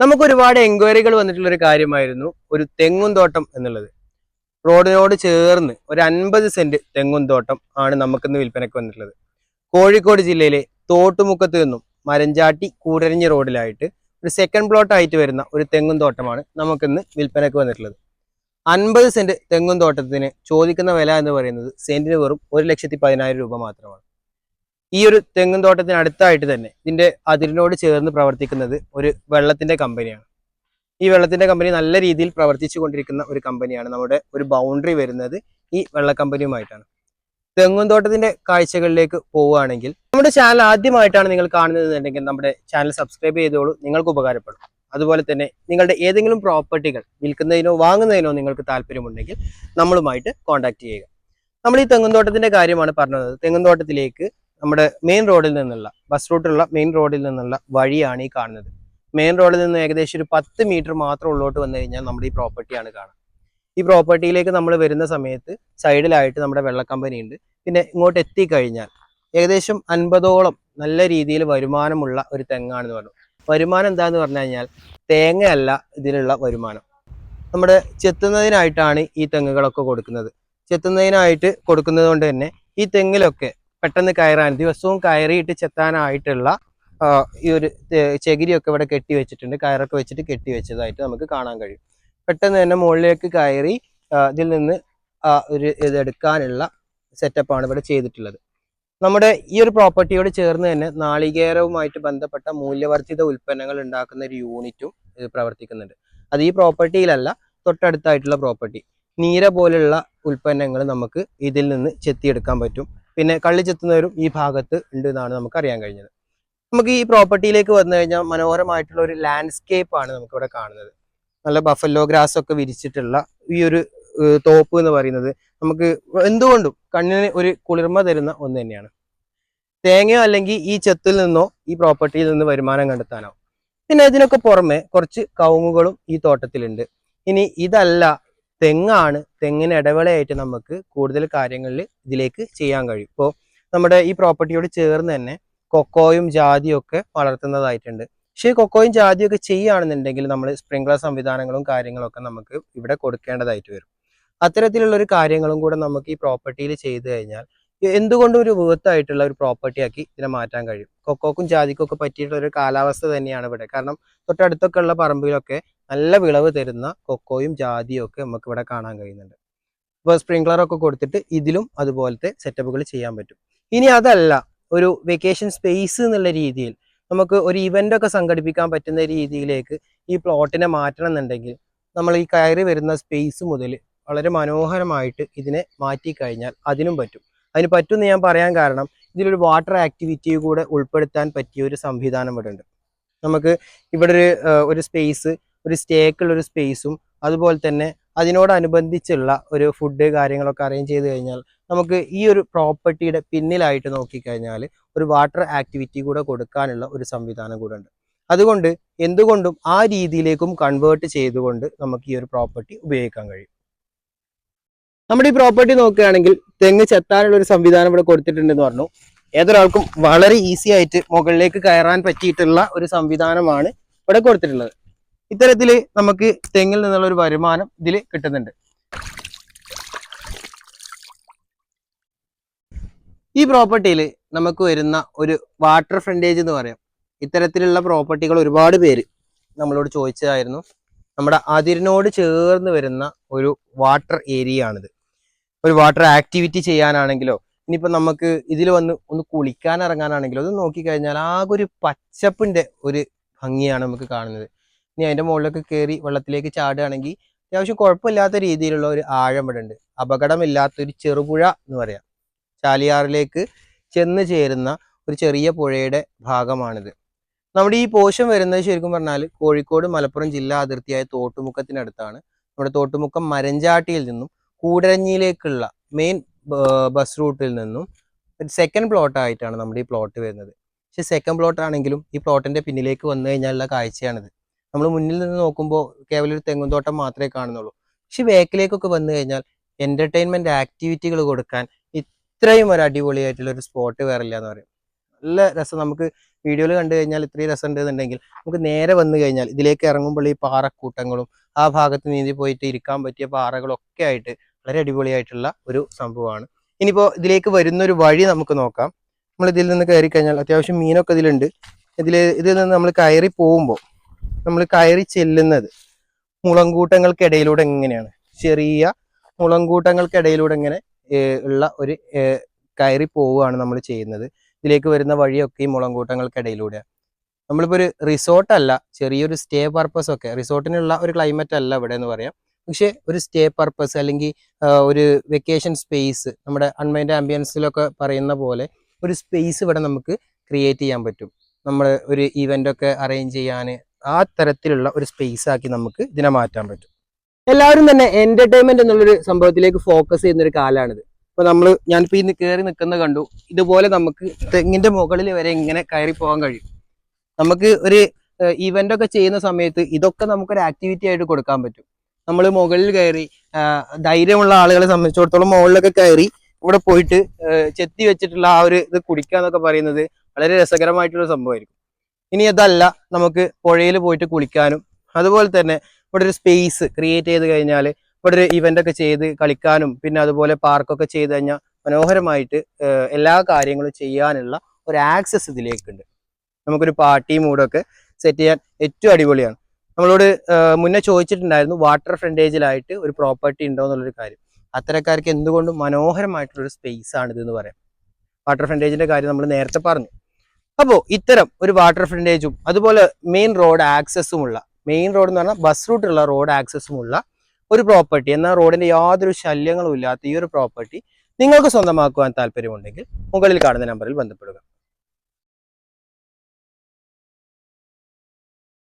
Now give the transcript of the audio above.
നമുക്ക് ഒരുപാട് എൻക്വയറികൾ വന്നിട്ടുള്ള ഒരു കാര്യമായിരുന്നു ഒരു തെങ്ങും തോട്ടം എന്നുള്ളത്. റോഡിനോട് ചേർന്ന് ഒരു അൻപത് സെന്റ് തെങ്ങും തോട്ടം ആണ് നമുക്കിന്ന് വിൽപ്പനയ്ക്ക് വന്നിട്ടുള്ളത്. കോഴിക്കോട് ജില്ലയിലെ തോട്ടുമുക്കത്ത് നിന്നും മരഞ്ചാട്ടി കൂടരഞ്ഞി റോഡിലായിട്ട് ഒരു സെക്കൻഡ് പ്ലോട്ട് ആയിട്ട് വരുന്ന ഒരു തെങ്ങും തോട്ടമാണ് നമുക്കിന്ന് വിൽപ്പനയ്ക്ക് വന്നിട്ടുള്ളത്. അൻപത് സെന്റ് തെങ്ങും തോട്ടത്തിന് ചോദിക്കുന്ന വില എന്ന് പറയുന്നത് സെന്റിന് വെറും ഒരു ലക്ഷത്തി പതിനായിരം രൂപ മാത്രമാണ്. ഈ ഒരു തെങ്ങും തോട്ടത്തിന് അടുത്തായിട്ട് തന്നെ ഇതിന്റെ അതിരിനോട് ചേർന്ന് പ്രവർത്തിക്കുന്നത് ഒരു വെള്ളത്തിന്റെ കമ്പനിയാണ്. ഈ വെള്ളത്തിന്റെ കമ്പനി നല്ല രീതിയിൽ പ്രവർത്തിച്ചു കൊണ്ടിരിക്കുന്ന ഒരു കമ്പനിയാണ് നമ്മുടെ ഒരു ബൗണ്ടറി വരുന്നത് ഈ വെള്ളക്കമ്പനിയുമായിട്ടാണ് തെങ്ങും തോട്ടത്തിന്റെ കാഴ്ചകളിലേക്ക് പോവുകയാണെങ്കിൽ നമ്മുടെ ചാനൽ ആദ്യമായിട്ടാണ് നിങ്ങൾ കാണുന്നതെന്നുണ്ടെങ്കിൽ നമ്മുടെ ചാനൽ സബ്സ്ക്രൈബ് ചെയ്തോളൂ നിങ്ങൾക്ക് ഉപകാരപ്പെടും. അതുപോലെ തന്നെ നിങ്ങളുടെ ഏതെങ്കിലും പ്രോപ്പർട്ടികൾ വിൽക്കുന്നതിനോ വാങ്ങുന്നതിനോ നിങ്ങൾക്ക് താല്പര്യമുണ്ടെങ്കിൽ നമ്മളുമായിട്ട് കോൺടാക്ട് ചെയ്യുക. നമ്മൾ ഈ തെങ്ങുംതോട്ടത്തിന്റെ കാര്യമാണ് പറഞ്ഞത്. തെങ്ങുംതോട്ടത്തിലേക്ക് നമ്മുടെ മെയിൻ റോഡിൽ നിന്നുള്ള ബസ് റൂട്ടിലുള്ള മെയിൻ റോഡിൽ നിന്നുള്ള വഴിയാണ് ഈ കാണുന്നത്. മെയിൻ റോഡിൽ നിന്ന് ഏകദേശം ഒരു പത്ത് മീറ്റർ മാത്രം ഉള്ളോട്ട് വന്നു കഴിഞ്ഞാൽ നമ്മുടെ ഈ പ്രോപ്പർട്ടിയാണ് കാണാം. ഈ പ്രോപ്പർട്ടിയിലേക്ക് നമ്മൾ വരുന്ന സമയത്ത് സൈഡിലായിട്ട് നമ്മുടെ വെള്ള കമ്പനി ഉണ്ട്. പിന്നെ ഇങ്ങോട്ട് എത്തിക്കഴിഞ്ഞാൽ ഏകദേശം അൻപതോളം നല്ല രീതിയിൽ വരുമാനമുള്ള ഒരു തെങ്ങാണെന്ന് പറഞ്ഞു. വരുമാനം എന്താന്ന് പറഞ്ഞു കഴിഞ്ഞാൽ തേങ്ങയല്ല ഇതിലുള്ള വരുമാനം. നമ്മുടെ ചെത്തുന്നതിനായിട്ടാണ് ഈ തെങ്ങുകളൊക്കെ കൊടുക്കുന്നത്. ചെത്തുന്നതിനായിട്ട് കൊടുക്കുന്നത് കൊണ്ട് തന്നെ ഈ തെങ്ങിലൊക്കെ പെട്ടെന്ന് കയറാൻ ദിവസവും കയറിയിട്ട് ചെത്താനായിട്ടുള്ള ഈ ഒരു ചകിരിയൊക്കെ ഇവിടെ കെട്ടി വെച്ചിട്ടുണ്ട്. കയറൊക്കെ വെച്ചിട്ട് കെട്ടി വെച്ചതായിട്ട് നമുക്ക് കാണാൻ കഴിയും. പെട്ടെന്ന് തന്നെ മുകളിലേക്ക് കയറി ഇതിൽ നിന്ന് ഒരു ഇതെടുക്കാനുള്ള സെറ്റപ്പാണ് ഇവിടെ ചെയ്തിട്ടുള്ളത്. നമ്മുടെ ഈ ഒരു പ്രോപ്പർട്ടിയോട് ചേർന്ന് തന്നെ നാളികേരവുമായിട്ട് ബന്ധപ്പെട്ട മൂല്യവർദ്ധിത ഉൽപ്പന്നങ്ങൾ ഉണ്ടാക്കുന്ന ഒരു യൂണിറ്റും ഇത് പ്രവർത്തിക്കുന്നുണ്ട്. അത് ഈ പ്രോപ്പർട്ടിയിലല്ല തൊട്ടടുത്തായിട്ടുള്ള പ്രോപ്പർട്ടി നീര പോലുള്ള ഉൽപ്പന്നങ്ങൾ നമുക്ക് ഇതിൽ നിന്ന് ചെത്തിയെടുക്കാൻ പറ്റും. പിന്നെ കള്ളിച്ചെത്തുന്നവരും ഈ ഭാഗത്ത് ഉണ്ട് എന്നാണ് നമുക്ക് അറിയാൻ കഴിഞ്ഞത്. നമുക്ക് ഈ പ്രോപ്പർട്ടിയിലേക്ക് വന്നു കഴിഞ്ഞാൽ മനോഹരമായിട്ടുള്ള ഒരു ലാൻഡ്സ്കേപ്പ് ആണ് നമുക്ക് ഇവിടെ കാണുന്നത്. നല്ല ബഫല്ലോ ഗ്രാസ് ഒക്കെ വിരിച്ചിട്ടുള്ള ഈ ഒരു തോപ്പ് എന്ന് പറയുന്നത് നമുക്ക് എന്തുകൊണ്ടും കണ്ണിന് ഒരു കുളിർമ തരുന്ന ഒന്ന് തന്നെയാണ്. തേങ്ങയോ അല്ലെങ്കിൽ ഈ ചെത്തിൽ നിന്നോ ഈ പ്രോപ്പർട്ടിയിൽ നിന്ന് വരുമാനം കണ്ടെത്താനോ. പിന്നെ ഇതിനൊക്കെ പുറമെ കുറച്ച് കവുങ്ങുകളും ഈ തോട്ടത്തിലുണ്ട്. ഇനി ഇതല്ല തെങ്ങാണ് തെങ്ങിന് ഇടവേളയായിട്ട് നമുക്ക് കൂടുതൽ കാര്യങ്ങളിൽ ഇതിലേക്ക് ചെയ്യാൻ കഴിയും. ഇപ്പോൾ നമ്മുടെ ഈ പ്രോപ്പർട്ടിയോട് ചേർന്ന് തന്നെ കൊക്കോയും ജാതിയും ഒക്കെ വളർത്തുന്നതായിട്ടുണ്ട്. പക്ഷേ കൊക്കോയും ജാതിയും ഒക്കെ ചെയ്യുകയാണെന്നുണ്ടെങ്കിൽ നമ്മൾ സ്പ്രിംഗ്ലർ സംവിധാനങ്ങളും കാര്യങ്ങളൊക്കെ നമുക്ക് ഇവിടെ കൊടുക്കേണ്ടതായിട്ട് വരും. അത്തരത്തിലുള്ള ഒരു കാര്യങ്ങളും കൂടെ നമുക്ക് ഈ പ്രോപ്പർട്ടിയിൽ ചെയ്തു കഴിഞ്ഞാൽ എന്തുകൊണ്ടും ഒരു വീർത്തായിട്ടുള്ള ഒരു പ്രോപ്പർട്ടി ആക്കി ഇതിനെ മാറ്റാൻ കഴിയും. കൊക്കോക്കും ജാതിക്കും ഒക്കെ പറ്റിയിട്ടുള്ള ഒരു കാലാവസ്ഥ തന്നെയാണ് ഇവിടെ. കാരണം തൊട്ടടുത്തൊക്കെ ഉള്ള പറമ്പിലൊക്കെ നല്ല വിളവ് തരുന്ന കൊക്കോയും ജാതിയും ഒക്കെ നമുക്ക് ഇവിടെ കാണാൻ കഴിയുന്നുണ്ട്. ഇപ്പോൾ സ്പ്രിംഗ്ലർ ഒക്കെ കൊടുത്തിട്ട് ഇതിലും അതുപോലത്തെ സെറ്റപ്പുകൾ ചെയ്യാൻ പറ്റും. ഇനി അതല്ല ഒരു വെക്കേഷൻ സ്പേസ് എന്നുള്ള രീതിയിൽ നമുക്ക് ഒരു ഇവന്റ് ഒക്കെ സംഘടിപ്പിക്കാൻ പറ്റുന്ന രീതിയിലേക്ക് ഈ പ്ലോട്ടിനെ മാറ്റണം എന്നുണ്ടെങ്കിൽ നമ്മൾ ഈ കയറി വരുന്ന സ്പേസ് മുതൽ വളരെ മനോഹരമായിട്ട് ഇതിനെ മാറ്റി കഴിഞ്ഞാൽ അതിനും പറ്റും. അതിന് പറ്റുമെന്ന് ഞാൻ പറയാൻ കാരണം ഇതിലൊരു വാട്ടർ ആക്ടിവിറ്റി കൂടെ ഉൾപ്പെടുത്താൻ പറ്റിയ ഒരു സംവിധാനം ഇവിടെ ഉണ്ട്. നമുക്ക് ഇവിടെ ഒരു ഒരു സ്പേസ് ഒരു സ്റ്റേക്കുള്ള ഒരു സ്പേസും അതുപോലെ തന്നെ അതിനോടനുബന്ധിച്ചുള്ള ഒരു ഫുഡ് കാര്യങ്ങളൊക്കെ അറേഞ്ച് ചെയ്ത് കഴിഞ്ഞാൽ നമുക്ക് ഈ ഒരു പ്രോപ്പർട്ടിയുടെ പിന്നിലായിട്ട് നോക്കിക്കഴിഞ്ഞാൽ ഒരു വാട്ടർ ആക്ടിവിറ്റി കൂടെ കൊടുക്കാനുള്ള ഒരു സംവിധാനം കൂടെ ഉണ്ട്. അതുകൊണ്ട് എന്തുകൊണ്ടും ആ രീതിയിലേക്കും കൺവേർട്ട് ചെയ്തുകൊണ്ട് നമുക്ക് ഈ ഒരു പ്രോപ്പർട്ടി ഉപയോഗിക്കാൻ കഴിയും. നമ്മുടെ ഈ പ്രോപ്പർട്ടി നോക്കുകയാണെങ്കിൽ തെങ്ങ് ചെത്താനുള്ള ഒരു സംവിധാനം ഇവിടെ കൊടുത്തിട്ടുണ്ടെന്ന് പറഞ്ഞു. ഏതൊരാൾക്കും വളരെ ഈസി ആയിട്ട് മുകളിലേക്ക് കയറാൻ പറ്റിയിട്ടുള്ള ഒരു സംവിധാനമാണ് ഇവിടെ കൊടുത്തിട്ടുള്ളത്. ഇത്തരത്തിൽ നമുക്ക് തെങ്ങിൽ നിന്നുള്ള ഒരു വരുമാനം ഇതിൽ കിട്ടുന്നുണ്ട്. ഈ പ്രോപ്പർട്ടിയിൽ നമുക്ക് വരുന്ന ഒരു വാട്ടർ ഫ്രണ്ടേജ് എന്ന് പറയാം. ഇത്തരത്തിലുള്ള പ്രോപ്പർട്ടികൾ ഒരുപാട് പേര് നമ്മളോട് ചോദിച്ചതായിരുന്നു. നമ്മുടെ അതിരിനോട് ചേർന്ന് വരുന്ന ഒരു വാട്ടർ ഏരിയ ആണിത് ഒരു വാട്ടർ ആക്ടിവിറ്റി ചെയ്യാനാണെങ്കിലോ ഇനിയിപ്പോൾ നമുക്ക് ഇതിൽ വന്ന് ഒന്ന് കുളിക്കാൻ ഇറങ്ങാനാണെങ്കിലോ അത് നോക്കിക്കഴിഞ്ഞാൽ ആകെ ഒരു പച്ചപ്പിന്റെ ഒരു ഭംഗിയാണ് നമുക്ക് കാണുന്നത്. ഇനി അതിന്റെ മുകളിലൊക്കെ കയറി വെള്ളത്തിലേക്ക് ചാടുകയാണെങ്കിൽ അത്യാവശ്യം കുഴപ്പമില്ലാത്ത രീതിയിലുള്ള ഒരു ആഴം ഇവിടെ ഉണ്ട്. അപകടമില്ലാത്ത ഒരു ചെറുപുഴ എന്ന് പറയാം. ചാലിയാറിലേക്ക് ചെന്ന് ചേരുന്ന ഒരു ചെറിയ പുഴയുടെ ഭാഗമാണിത്. നമ്മുടെ ഈ പോഷം വരുന്നത് ശരിക്കും പറഞ്ഞാൽ കോഴിക്കോട് മലപ്പുറം ജില്ലാ അതിർത്തിയായ തോട്ടുമുക്കത്തിനടുത്താണ്. നമ്മുടെ തോട്ടുമുക്കം മരഞ്ചാട്ടിയിൽ നിന്നും കൂടരഞ്ഞിയിലേക്കുള്ള മെയിൻ ബസ് റൂട്ടിൽ നിന്നും ഒരു സെക്കൻഡ് പ്ലോട്ടായിട്ടാണ് നമ്മുടെ ഈ പ്ലോട്ട് വരുന്നത്. പക്ഷെ സെക്കൻഡ് പ്ലോട്ട് ആണെങ്കിലും ഈ പ്ലോട്ടിന്റെ പിന്നിലേക്ക് വന്നു കഴിഞ്ഞാലുള്ള കാഴ്ചയാണിത്. നമ്മൾ മുന്നിൽ നിന്ന് നോക്കുമ്പോൾ കേവലം ഒരു തെങ്ങുംതോട്ടം മാത്രമേ കാണുന്നുള്ളൂ. പക്ഷെ ബാക്കിലേക്കൊക്കെ വന്നു കഴിഞ്ഞാൽ എന്റർടൈൻമെന്റ് ആക്ടിവിറ്റികൾ കൊടുക്കാൻ ഇത്രയും ഒരു അടിപൊളിയായിട്ടുള്ള ഒരു സ്പോട്ട് വേറെ ഇല്ല എന്ന് പറയും. നല്ല രസം. നമുക്ക് വീഡിയോയിൽ കണ്ടു കഴിഞ്ഞാൽ ഇത്രയും രസം ഉണ്ടെന്നുണ്ടെങ്കിൽ നമുക്ക് നേരെ വന്നു കഴിഞ്ഞാൽ ഇതിലേക്ക് ഇറങ്ങുമ്പോൾ ഈ പാറക്കൂട്ടങ്ങളും ആ ഭാഗത്ത് നീന്തി പോയിട്ട് ഇരിക്കാൻ പറ്റിയ പാറകളൊക്കെ ആയിട്ട് വളരെ അടിപൊളിയായിട്ടുള്ള ഒരു സംഭവമാണ്. ഇനിയിപ്പോൾ ഇതിലേക്ക് വരുന്ന ഒരു വഴി നമുക്ക് നോക്കാം. നമ്മൾ ഇതിൽ നിന്ന് കയറി കഴിഞ്ഞാൽ അത്യാവശ്യം മീനൊക്കെ ഇതിലുണ്ട്. ഇതിൽ ഇതിൽ നിന്ന് നമ്മൾ കയറി പോകുമ്പോൾ നമ്മൾ കയറി ചെല്ലുന്നത് മുളങ്കൂട്ടങ്ങൾക്കിടയിലൂടെ എങ്ങനെയാണ്? ചെറിയ മുളങ്കൂട്ടങ്ങൾക്കിടയിലൂടെ ഇങ്ങനെ ഉള്ള ഒരു കയറി പോവുകയാണ് നമ്മൾ ചെയ്യുന്നത്. ഇതിലേക്ക് വരുന്ന വഴിയൊക്കെ ഈ മുളങ്കൂട്ടങ്ങൾക്കിടയിലൂടെ. നമ്മളിപ്പോൾ ഒരു റിസോർട്ടല്ല ചെറിയൊരു സ്റ്റേ പർപ്പസ് ഒക്കെ. റിസോർട്ടിനുള്ള ഒരു ക്ലൈമറ്റ് അല്ല ഇവിടെ എന്ന് പറയാം. പക്ഷേ ഒരു സ്റ്റേ പർപ്പസ് അല്ലെങ്കിൽ ഒരു വെക്കേഷൻ സ്പേസ് നമ്മുടെ അൺമൈൻഡ് ആംബിയൻസിലൊക്കെ പറയുന്ന പോലെ ഒരു സ്പേസ് ഇവിടെ നമുക്ക് ക്രിയേറ്റ് ചെയ്യാൻ പറ്റും. നമ്മൾ ഒരു ഇവന്റ് ഒക്കെ അറേഞ്ച് ചെയ്യാൻ ആ തരത്തിലുള്ള ഒരു സ്പേസ് ആക്കി നമുക്ക് ഇതിനെ മാറ്റാൻ പറ്റും. എല്ലാവരും തന്നെ എന്റർടൈൻമെന്റ് എന്നുള്ളൊരു സംഭവത്തിലേക്ക് ഫോക്കസ് ചെയ്യുന്ന ഒരു കാലമാണിത് ഇപ്പൊ നമ്മൾ ഞാനിപ്പോ ഇന്ന് കയറി നിൽക്കുന്നത് കണ്ടു. ഇതുപോലെ നമുക്ക് തെങ്ങിന്റെ മുകളിൽ വരെ ഇങ്ങനെ കയറി പോകാൻ കഴിയും. നമുക്ക് ഒരു ഇവന്റ് ഒക്കെ ചെയ്യുന്ന സമയത്ത് ഇതൊക്കെ നമുക്കൊരു ആക്ടിവിറ്റി ആയിട്ട് കൊടുക്കാൻ പറ്റും. നമ്മൾ മുകളിൽ കയറി ധൈര്യമുള്ള ആളുകളെ സംബന്ധിച്ചിടത്തോളം മുകളിലൊക്കെ കയറി ഇവിടെ പോയിട്ട് ചെത്തി വെച്ചിട്ടുള്ള ആ ഒരു ഇത് കുടിക്കുക എന്നൊക്കെ പറയുന്നത് വളരെ രസകരമായിട്ടുള്ള സംഭവമായിരിക്കും. ഇനി അതല്ല നമുക്ക് പുഴയിൽ പോയിട്ട് കുളിക്കാനും. അതുപോലെ തന്നെ ഇവിടെ ഒരു സ്പേസ് ക്രിയേറ്റ് ചെയ്ത് കഴിഞ്ഞാൽ ഇവിടെ ഒരു ഇവന്റ് ഒക്കെ ചെയ്ത് കളിക്കാനും പിന്നെ അതുപോലെ പാർക്കൊക്കെ ചെയ്ത് കഴിഞ്ഞാൽ മനോഹരമായിട്ട് എല്ലാ കാര്യങ്ങളും ചെയ്യാനുള്ള ഒരു ആക്സസ് ഇതിലേക്കുണ്ട്. നമുക്കൊരു പാർട്ടി മൂഡൊക്കെ സെറ്റ് ചെയ്യാൻ ഏറ്റവും അടിപൊളിയാണ്. നമ്മളോട് മുന്നേ ചോദിച്ചിട്ടുണ്ടായിരുന്നു വാട്ടർ ഫ്രണ്ടേജിലായിട്ട് ഒരു പ്രോപ്പർട്ടി ഉണ്ടോ എന്നുള്ളൊരു കാര്യം. അത്തരക്കാർക്ക് എന്തുകൊണ്ടും മനോഹരമായിട്ടുള്ളൊരു സ്പേസ് ആണ് ഇതെന്ന് പറയാം വാട്ടർ ഫ്രണ്ടേജിന്റെ കാര്യം നമ്മൾ നേരത്തെ പറഞ്ഞു. അപ്പോൾ ഇത്തരം ഒരു വാട്ടർ ഫ്രണ്ടേജും അതുപോലെ മെയിൻ റോഡ് ആക്സസും ഉള്ള മെയിൻ റോഡ് എന്ന് പറഞ്ഞാൽ ബസ് റൂട്ടുള്ള റോഡ് ആക്സസും ഉള്ള ഒരു പ്രോപ്പർട്ടി എന്നാൽ റോഡിന്റെ യാതൊരു ശല്യങ്ങളും ഇല്ലാത്ത ഈ ഒരു പ്രോപ്പർട്ടി നിങ്ങൾക്ക് സ്വന്തമാക്കുവാൻ താല്പര്യമുണ്ടെങ്കിൽ മുകളിൽ കാണുന്ന നമ്പറിൽ ബന്ധപ്പെടുക.